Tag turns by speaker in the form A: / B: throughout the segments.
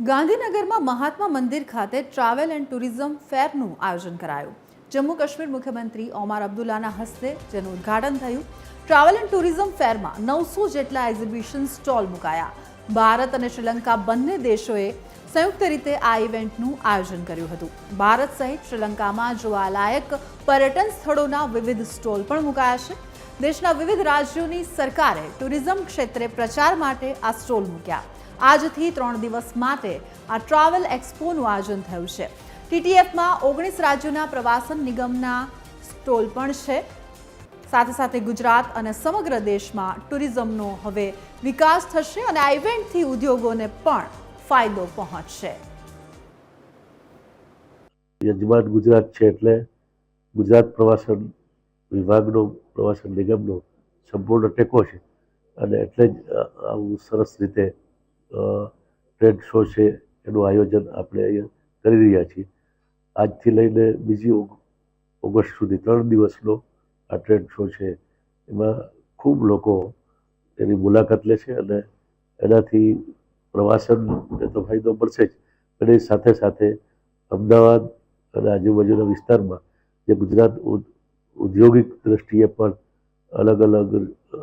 A: ગાંધીનગરમાં મહાત્મા મંદિર ખાતે travel and tourism ફેરનું આયોજન કરાયું. જમ્મુ કાશ્મીર મુખ્યમંત્રી ઓમાર અબ્દુલ્લાના હસ્તે જેનું ઉદ્ઘાટન થયું. ટ્રાવેલ એન્ડ ટુરિઝમ ફેરમાં નવસો જેટલા એક્ઝિબિશન સ્ટોલ મુકાયા. ભારત અને શ્રીલંકા બંને દેશોએ સંયુક્ત રીતે આ ઇવેન્ટનું આયોજન કર્યું હતું. ભારત સહિત શ્રીલંકામાં જોવાલાયક પર્યટન સ્થળોના વિવિધ સ્ટોલ પણ મુકાયા છે. દેશના વિવિધ રાજ્યોની સરકારે ટુરિઝમ ક્ષેત્રે પ્રચાર માટે આ સ્ટોલ મૂક્યા. આજથી ત્રણ દિવસ માટે આ ટ્રાવેલ એક્સપોનું આયોજન થયું છે. ટીટીએફમાં ઓગણીસ રાજ્યોના પ્રવાસન નિગમના સ્ટોલ પણ છે. સાથે સાથે ગુજરાત અને સમગ્ર દેશમાં ટુરિઝમનો હવે વિકાસ થશે અને આ ઇવેન્ટથી ઉદ્યોગોને પણ ફાયદો પહોંચશે.
B: યજમાન ગુજરાત છે એટલે ગુજરાત પ્રવાસન વિભાગનો, પ્રવાસન નિગમનો સંપૂર્ણ ટેકો છે. અને એટલે જ આવું સરસ રીતે ટ્રેડ શો છે, એનું આયોજન આપણે અહીંયા કરી રહ્યા છીએ. આજથી લઈને બીજી ઓગ- ઓગસ્ટ સુધી ત્રણ દિવસનો આ ટ્રેડ શો છે. એમાં ખૂબ લોકો એની મુલાકાત લે છે અને એનાથી પ્રવાસનને તો ફાયદો પડશે જ, પણ એ સાથે સાથે અમદાવાદ અને આજુબાજુના વિસ્તારમાં જે ગુજરાત ઉદ- ઔદ્યોગિક દ્રષ્ટિએ પણ અલગ અલગ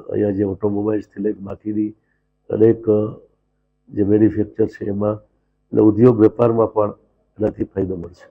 B: અહીંયા જે ઓટોમોબાઈલ્સથી લઈને બાકીની અનેક જે મેન્યુફેક્ચર છે એમાં એટલે ઉદ્યોગ વેપારમાં પણ એનાથી ફાયદો મળશે.